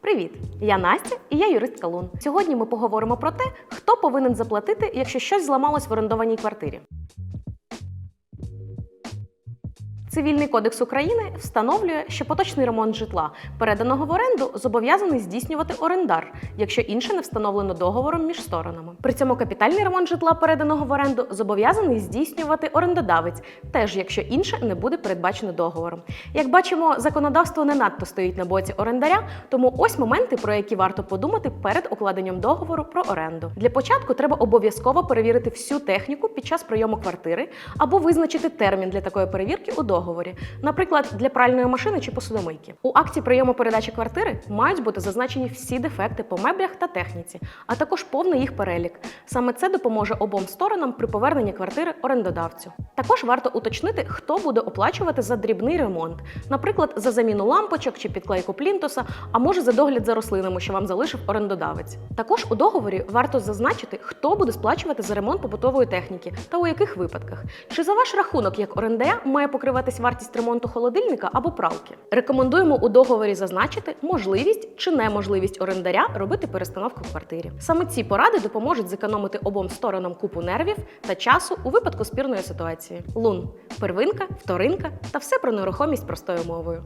Привіт! Я Настя і я юрист Калун. Сьогодні ми поговоримо про те, хто повинен заплатити, якщо щось зламалось в орендованій квартирі. Цивільний кодекс України встановлює, що поточний ремонт житла, переданого в оренду, зобов'язаний здійснювати орендар, якщо інше не встановлено договором між сторонами. При цьому капітальний ремонт житла, переданого в оренду, зобов'язаний здійснювати орендодавець, теж якщо інше не буде передбачено договором. Як бачимо, законодавство не надто стоїть на боці орендаря, тому ось моменти, про які варто подумати перед укладенням договору про оренду. Для початку треба обов'язково перевірити всю техніку під час прийому квартири або визначити термін для такої перевірки у договорі, наприклад, для пральної машини чи посудомийки. У акті прийому передачі квартири мають бути зазначені всі дефекти по меблях та техніці, а також повний їх перелік. Саме це допоможе обом сторонам при поверненні квартири орендодавцю. Також варто уточнити, хто буде оплачувати за дрібний ремонт, наприклад, за заміну лампочок чи підклейку плінтуса, а може за догляд за рослинами, що вам залишив орендодавець. Також у договорі варто зазначити, хто буде сплачувати за ремонт побутової техніки та у яких випадках. Чи за ваш рахунок як орендаря має покриватись вартість ремонту холодильника або пралки? Рекомендуємо у договорі зазначити можливість чи неможливість орендаря робити перестановку в квартирі. Саме ці поради допоможуть зекономити обом сторонам купу нервів та часу у випадку спірної ситуації. Лун первинка, вторинка та все про нерухомість простою мовою.